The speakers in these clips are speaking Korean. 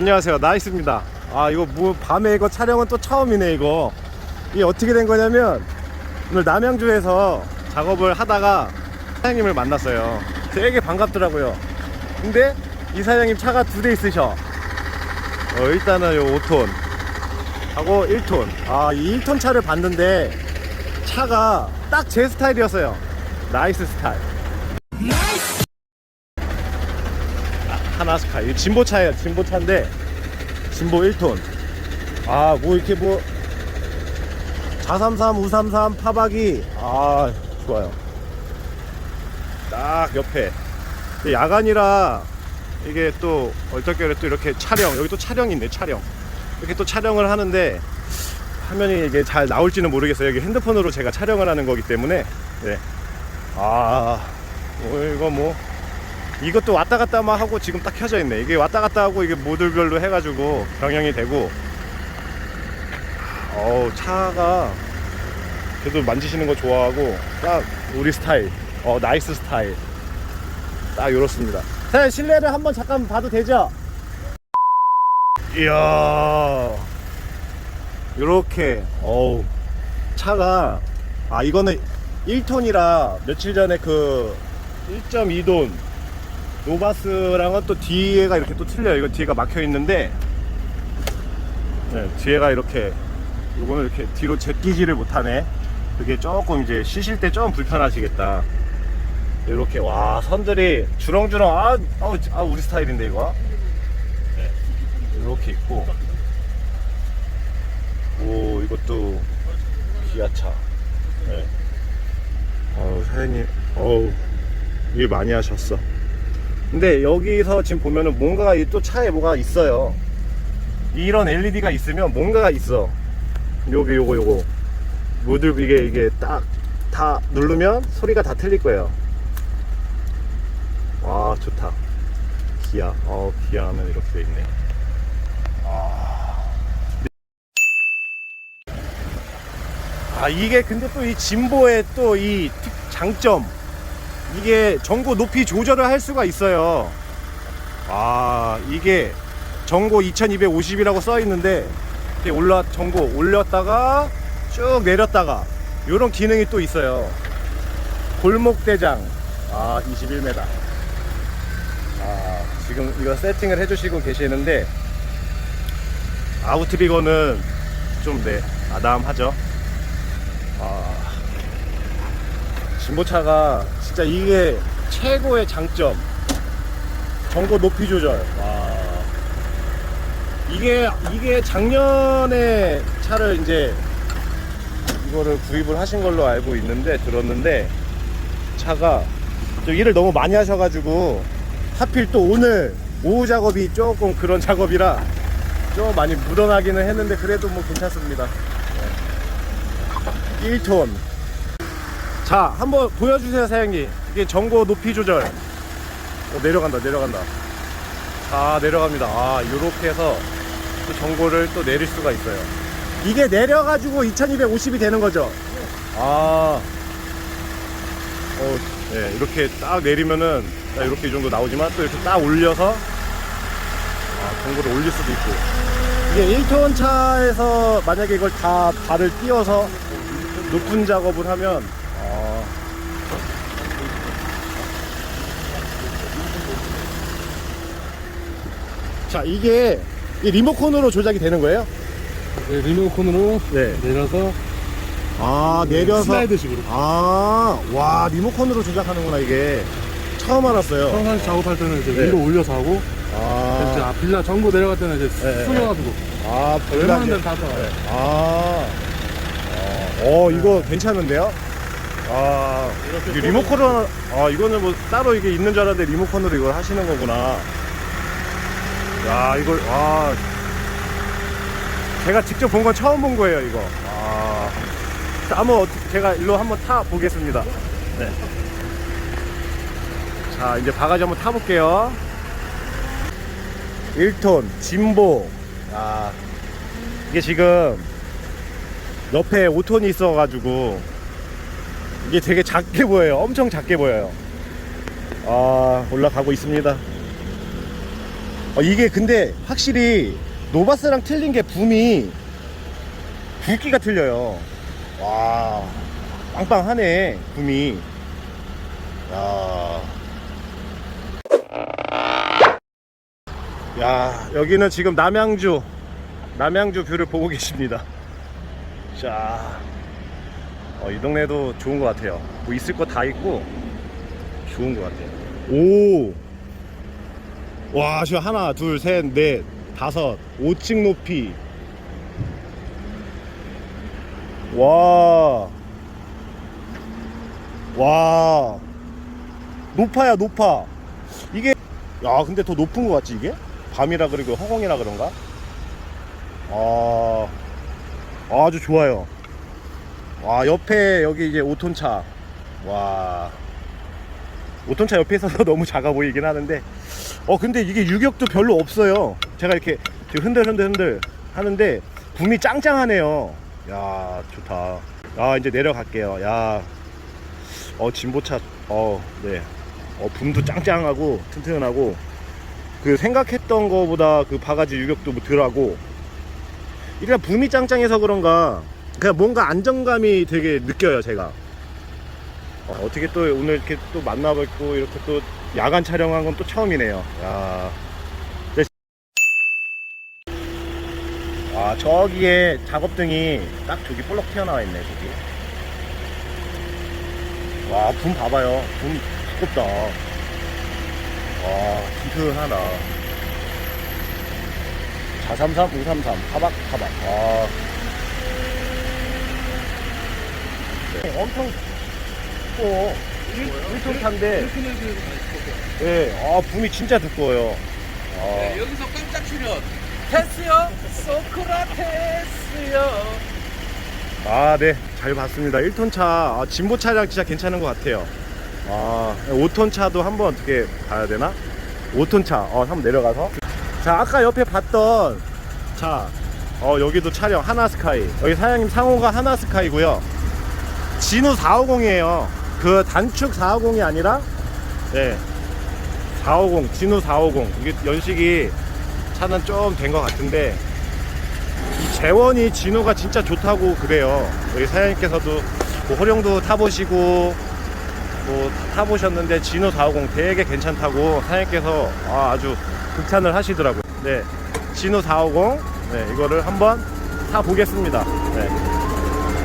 안녕하세요. 나이스입니다. 아 이거 뭐 밤에 이거 촬영은 또 처음이네 이거. 이게 어떻게 된 거냐면 오늘 남양주에서 작업을 하다가 사장님을 만났어요. 되게 반갑더라고요. 근데 이 사장님 차가 두 대 있으셔. 어, 일단은 요 5톤 하고 1톤. 아이 1톤 차를 봤는데 차가 딱 제 스타일이었어요. 나이스 스타일 하나스카. 이 진보차예요. 진보차인데 진보 1톤. 아 뭐 이렇게 뭐 자삼삼 우삼삼 파박이. 아 좋아요. 딱 옆에. 야간이라 이게 또 얼떨결에 또 이렇게 촬영. 여기 또 촬영이 있네 촬영. 이렇게 또 촬영을 하는데 화면이 이게 잘 나올지는 모르겠어요. 여기 핸드폰으로 제가 촬영을 하는 거기 때문에. 네. 아 뭐 이거 뭐 이것도 왔다 갔다 막 하고 지금 딱 켜져 있네. 이게 왔다 갔다 하고 이게 모듈별로 해가지고 병영이 되고. 어우 차가 그래도 만지시는 거 좋아하고 딱 우리 스타일. 어 나이스 스타일. 딱 이렇습니다. 사장님 실내를 한번 잠깐 봐도 되죠? 이야. 이렇게 어우 차가 아 이거는 1톤이라 며칠 전에 그 1.2돈 노바스랑은 또 뒤에가 이렇게 또 틀려요. 이거 뒤에가 막혀 있는데, 네, 뒤에가 이렇게, 요거는 이렇게 뒤로 제끼지를 못하네. 그게 조금 이제 쉬실 때 좀 불편하시겠다. 이렇게, 와, 선들이 주렁주렁, 아, 아, 아 우리 스타일인데, 이거. 네, 이렇게 있고. 오, 이것도 기아차. 네. 어우, 사장님, 어우, 일 많이 하셨어. 근데 여기서 지금 보면은 뭔가가 이또 차에 뭐가 있어요. 이런 LED가 있으면 뭔가가 있어. 여기 요거 요거. 모듈 이게 이게 딱 다 누르면 소리가 다 틀릴 거예요. 와 좋다. 기아. 어 기아는 이렇게 돼 있네. 아, 아 이게 근데 또 이 진보의 또 이 장점 이게 전고 높이 조절을 할 수가 있어요. 아, 이게 전고 2250이라고 써 있는데 올라 전고 올렸다가 쭉 내렸다가 이런 기능이 또 있어요. 골목 대장 아 21m. 아 지금 이거 세팅을 해주시고 계시는데 아우트리거는 좀 네 아담하죠. 아 진보차가 진짜 이게 최고의 장점. 전고 높이 조절. 와. 이게 이게 작년에 차를 이제 이거를 구입을 하신 걸로 알고 있는데 들었는데 차가 좀 일을 너무 많이 하셔가지고 하필 또 오늘 오후 작업이 조금 그런 작업이라 좀 많이 묻어나기는 했는데 그래도 뭐 괜찮습니다. 네. 1톤 자, 한번 보여주세요, 사장님. 이게 전고 높이 조절. 어, 내려간다, 내려간다. 아, 내려갑니다. 아, 요렇게 해서 또 전고를 또 내릴 수가 있어요. 이게 내려가지고 2250이 되는 거죠? 아, 어, 네, 이렇게 딱 내리면은 딱 이렇게 이 정도 나오지만 또 이렇게 딱 올려서 아, 전고를 올릴 수도 있고. 이게 1톤 차에서 만약에 이걸 다 발을 띄워서 높은 작업을 하면 자 이게 이 리모컨으로 조작이 되는 거예요? 네, 리모컨으로 네. 내려서 아 내려서 슬라이드식으로 아와 리모컨으로 조작하는구나 이게 처음 알았어요. 평상시 작업할 때는 이제 네. 위로 올려서 하고 이제 아, 아, 빌라 전고 내려갈 때는 이제 네, 숨어가지고 아 웬만한 데는 다 들어가요 아, 어 이거 괜찮은데요? 아 이게 리모컨으로 아 이거는 뭐 따로 이게 있는 줄 알았는데 리모컨으로 이걸 하시는 거구나. 야 이걸 아 제가 직접 본 건 처음 본 거예요 이거. 아 자, 한번 제가 일로 한번 타 보겠습니다. 네. 자 이제 바가지 한번 타 볼게요. 1톤 진보. 아 이게 지금 옆에 5톤이 있어 가지고 이게 되게 작게 보여요. 엄청 작게 보여요. 아 올라가고 있습니다. 어, 이게 근데 확실히 노바스랑 틀린 게 붐이 굵기가 틀려요. 와, 빵빵하네, 붐이. 야. 야, 여기는 지금 남양주, 남양주 뷰를 보고 계십니다. 자, 어, 이 동네도 좋은 것 같아요. 뭐 있을 거 다 있고, 좋은 것 같아요. 오! 와, 지금 하나, 둘, 셋, 넷, 다섯, 5층 높이. 와. 와. 높아야 높아. 이게 야, 근데 더 높은 것 같지 이게? 밤이라 그리고 허공이라 그런가? 아. 아주 좋아요. 와, 옆에 여기 이제 5톤 차. 와. 5톤차 옆에 있어서 너무 작아 보이긴 하는데. 어 근데 이게 유격도 별로 없어요. 제가 이렇게 지금 흔들 흔들 흔들 하는데 붐이 짱짱하네요. 야 좋다. 야 이제 내려갈게요. 야어 진보차. 어네. 어 붐도 짱짱하고 튼튼하고 그 생각했던 거보다 그 바가지 유격도 뭐 덜하고. 일단 붐이 짱짱해서 그런가. 그냥 뭔가 안정감이 되게 느껴요 제가 어, 떻게또 오늘 이렇게 또 만나뵙고 이렇게 또 야간 촬영한 건 또 처음이네요. 야. 네. 아 저기에 작업등이 딱 저기 볼록 튀어나와 있네 저기. 와, 붐 봐봐요. 붐 두껍다. 와, 튼튼하다. 433, 533, 타박, 타박. 아. 네, 엄청 두꺼워. 1톤 차인데, 이렇게 내서 예, 아, 붐이 진짜 두꺼워요. 아, 네, 여기서 깜짝 출연. 테스요 소크라테스요 아, 네, 잘 봤습니다. 1톤 차, 아, 진보 차량 진짜 괜찮은 것 같아요. 아, 5톤 차도 한번 어떻게 봐야 되나? 5톤 차, 어, 한번 내려가서. 자, 아까 옆에 봤던 차, 어, 여기도 촬영 하나스카이. 여기 사장님 상호가 하나스카이고요. 진우 450이에요. 그 단축 450이 아니라, 네, 450, 진우 450. 이게 연식이 차는 좀 된 것 같은데, 이 재원이 진우가 진짜 좋다고 그래요. 여기 사장님께서도 뭐 호령도 타보시고 뭐 타보셨는데 진우 450 되게 괜찮다고 사장님께서 아, 아주 극찬을 하시더라고요. 네, 진우 450 네, 이거를 한번 타 보겠습니다. 네.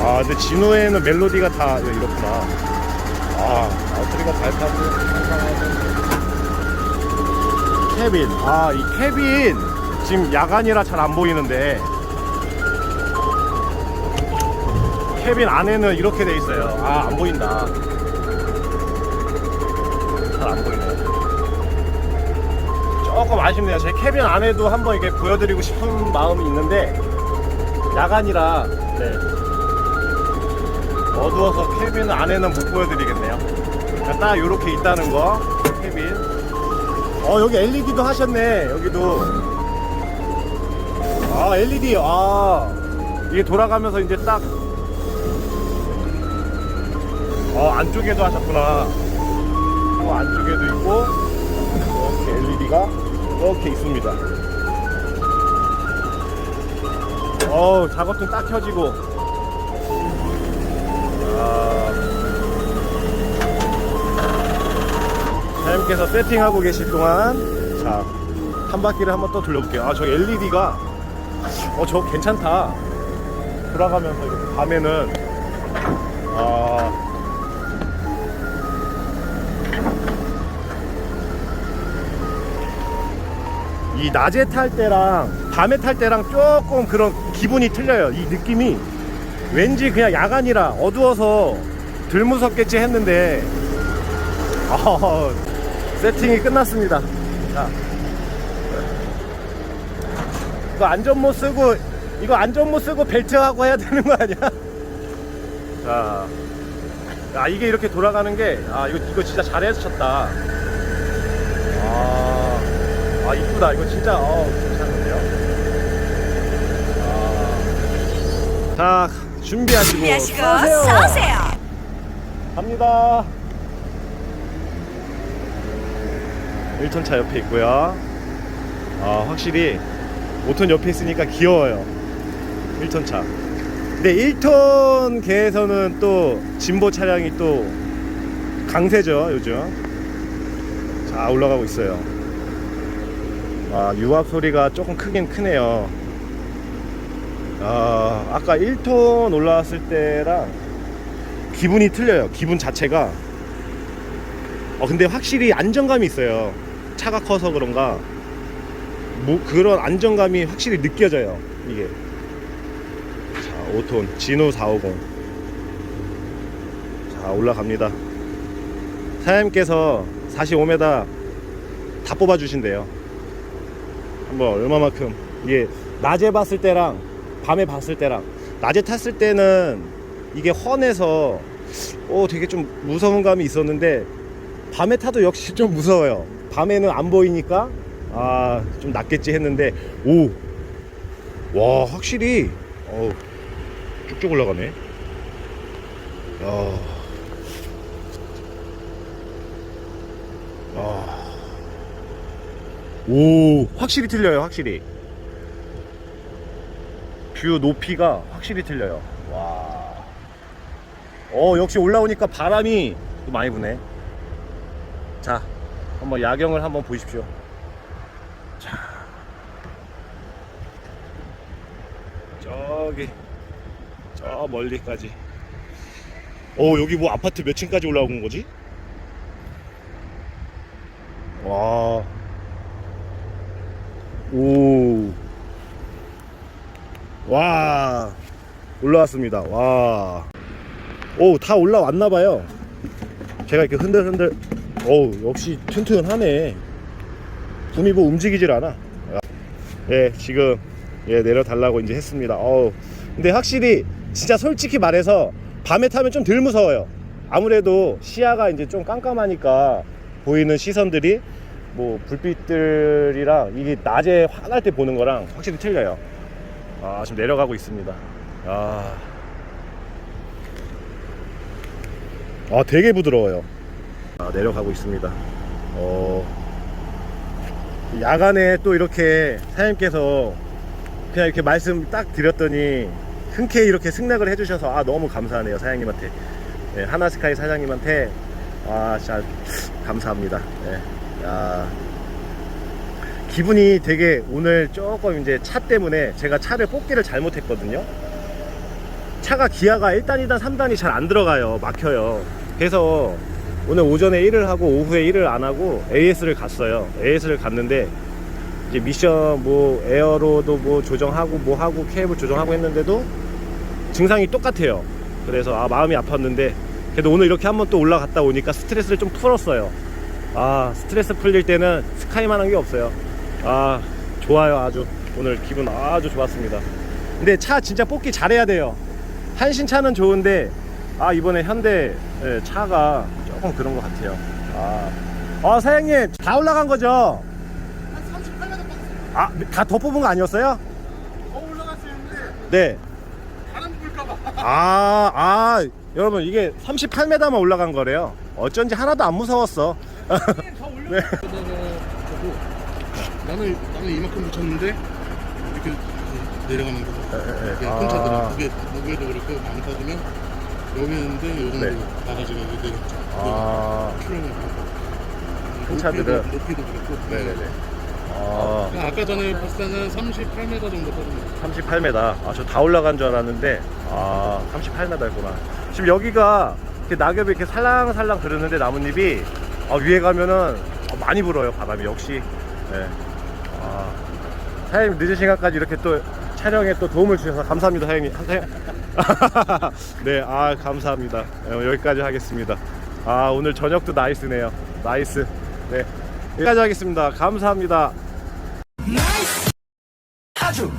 아, 근데 진우에는 멜로디가 다 이렇구나. 아, 아우트리가 밝다고 상상하는데. 캐빈, 아, 이 캐빈 지금 야간이라 잘 안 보이는데 캐빈 안에는 이렇게 돼 있어요. 아, 안 보인다. 잘 안 보이네. 조금 아쉽네요. 제 캐빈 안에도 한번 이렇게 보여드리고 싶은 마음이 있는데, 야간이라, 네. 어두워서 캐빈 안에는 못 보여드리겠네요. 그러니까 딱 이렇게 있다는 거, 캐빈. 어, 여기 LED도 하셨네. 여기도. 아, LED. 아, 이게 돌아가면서 이제 딱 어 안쪽에도 하셨구나 어 안쪽에도 있고 이렇게 LED가 이렇게 있습니다 어 작업등 딱 켜지고 아 사장님께서 세팅하고 계실 동안 자 한 바퀴를 한번 또 돌려볼게요. 아 저 LED가 어 저 괜찮다. 돌아가면서 이렇게 밤에는 아. 이 낮에 탈 때랑 밤에 탈 때랑 조금 그런 기분이 틀려요. 이 느낌이 왠지 그냥 야간이라 어두워서 덜 무섭겠지 했는데 아, 세팅이 끝났습니다. 자, 이거 안전모 쓰고 이거 안전모 쓰고 벨트하고 해야 되는 거 아니야? 자, 야 이게 이렇게 돌아가는 게 아 이거 이거 진짜 잘해주셨다. 아, 아 이쁘다. 이거 진짜 어 괜찮은데요. 아, 자 준비하시고, 준비하시고 쏘세요. 쏘세요. 갑니다. 1톤 차 옆에 있고요. 아 확실히 5톤 옆에 있으니까 귀여워요 1톤 차 근데 1톤 계에서는 또 진보 차량이 또 강세죠 요즘 자 올라가고 있어요 아 유압 소리가 조금 크긴 크네요 아 아까 1톤 올라왔을 때랑 기분이 틀려요. 기분 자체가. 어 근데 확실히 안정감이 있어요. 차가 커서 그런가. 뭐 그런 안정감이 확실히 느껴져요 이게. 자 5톤. 진호 450 자 올라갑니다. 사장님께서 45m 다 뽑아 주신대요. 한번 얼마만큼? 이게 낮에 봤을 때랑 밤에 봤을 때랑 낮에 탔을 때는 이게 헌해서 오 되게 좀 무서운 감이 있었는데 밤에 타도 역시 좀 무서워요. 밤에는 안 보이니까 아 좀 낫겠지 했는데 오 와 확실히 어 쭉쭉 올라가네. 야. 아. 오 확실히 틀려요 확실히 뷰 높이가 확실히 틀려요. 와. 어 역시 올라오니까 바람이 또 많이 부네. 자 한번 야경을 한번 보십시오. 자. 저기 저 멀리까지. 어 여기 뭐 아파트 몇 층까지 올라온 거지? 와. 오. 와. 올라왔습니다. 와. 오, 다 올라왔나 봐요. 제가 이렇게 흔들흔들 어우, 역시 튼튼하네. 숨이 뭐 움직이질 않아. 예, 지금 예, 내려달라고 이제 했습니다. 어우. 근데 확실히 진짜 솔직히 말해서 밤에 타면 좀 덜 무서워요. 아무래도 시야가 이제 좀 깜깜하니까 보이는 시선들이 뭐 불빛들이랑 이게 낮에 환할 때 보는 거랑 확실히 틀려요. 아, 지금 내려가고 있습니다. 아. 아, 되게 부드러워요. 아, 내려가고 있습니다. 어. 야간에 또 이렇게 사장님께서 그냥 이렇게 말씀 딱 드렸더니 흔쾌히 이렇게 승낙을 해주셔서 아 너무 감사하네요 사장님한테 예, 하나스카이 사장님한테 아 진짜 감사합니다 예, 야 기분이 되게 오늘 조금 이제 차 때문에 제가 차를 뽑기를 잘못했거든요 차가 기아가 1단 2단 3단이 잘 안 들어가요 막혀요 그래서 오늘 오전에 일을 하고 오후에 일을 안 하고 AS를 갔어요 AS를 갔는데 이제 미션 뭐 에어로도 뭐 조정하고 뭐 하고 케이블 조정하고 했는데도 증상이 똑같아요. 그래서 아 마음이 아팠는데 그래도 오늘 이렇게 한번 또 올라갔다 오니까 스트레스를 좀 풀었어요. 아 스트레스 풀릴 때는 스카이만한 게 없어요. 아 좋아요 아주 오늘 기분 아주 좋았습니다. 근데 차 진짜 뽑기 잘해야 돼요. 한신 차는 좋은데 아 이번에 현대 예, 차가 조금 그런 것 같아요. 아, 아 사장님 다 올라간 거죠? 한 38m 박스 아, 다 더 뽑은 거 아니었어요? 더 올라갔었는데 네. 바람 불까봐 아, 아, 여러분 이게 38m만 올라간 거래요. 어쩐지 하나도 안 무서웠어. 더 올려 네. 나는 나는 이만큼 붙였는데 이렇게 내려가는 거 이렇게 아. 큰 차들은 그게 무게도 그렇고 많이 타지면 여기 있는데 요 정도 네. 나가지고 이게 아, 킬로미터 큰 차들은? 높이도 그렇고 네네네. 아, 그냥 아까 전에 봤을 때는 38m 정도 터집니다 38m. 아, 저 다 올라간 줄 알았는데, 아, 38m였구나. 지금 여기가 이렇게 낙엽이 이렇게 살랑살랑 그러는데 나뭇잎이 아, 위에 가면은 아, 많이 불어요, 바람이. 역시. 네. 아, 사장님 늦은 시간까지 이렇게 또 촬영에 또 도움을 주셔서 감사합니다, 사장님. 사장님. 네, 아, 감사합니다. 네, 여기까지 하겠습니다. 아, 오늘 저녁도 나이스네요. 나이스. 네. 여기까지 하겠습니다. 감사합니다. 아주